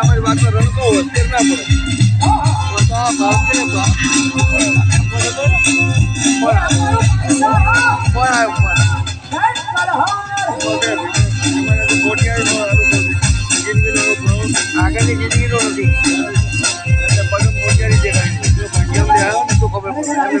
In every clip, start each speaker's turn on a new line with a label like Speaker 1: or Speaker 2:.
Speaker 1: અમારી વાતમાં રણકો હોય, ફેર ના પડે. તો આ આવ્યો આગળની જિંદગીનો નથી એટલે મોટિયારી દેખાય જો ખબર પડે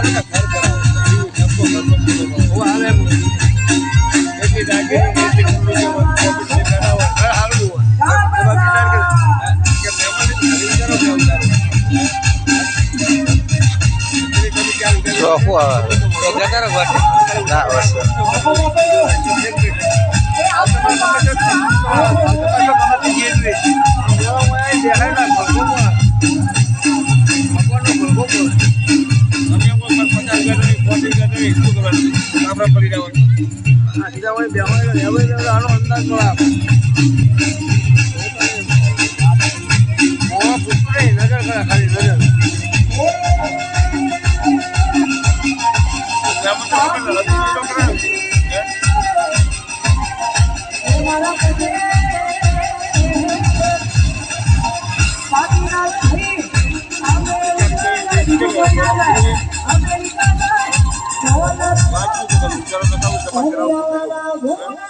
Speaker 1: શરીરમાં એટલી દાગી એટલી કુંડલી જે વસ્તુ કરાવો ઘર હારું હોય એમાં વિચાર કે કે મહેમાન નજર કે ખાલી
Speaker 2: નજર શું આવે તો ગટર વટે ના વસે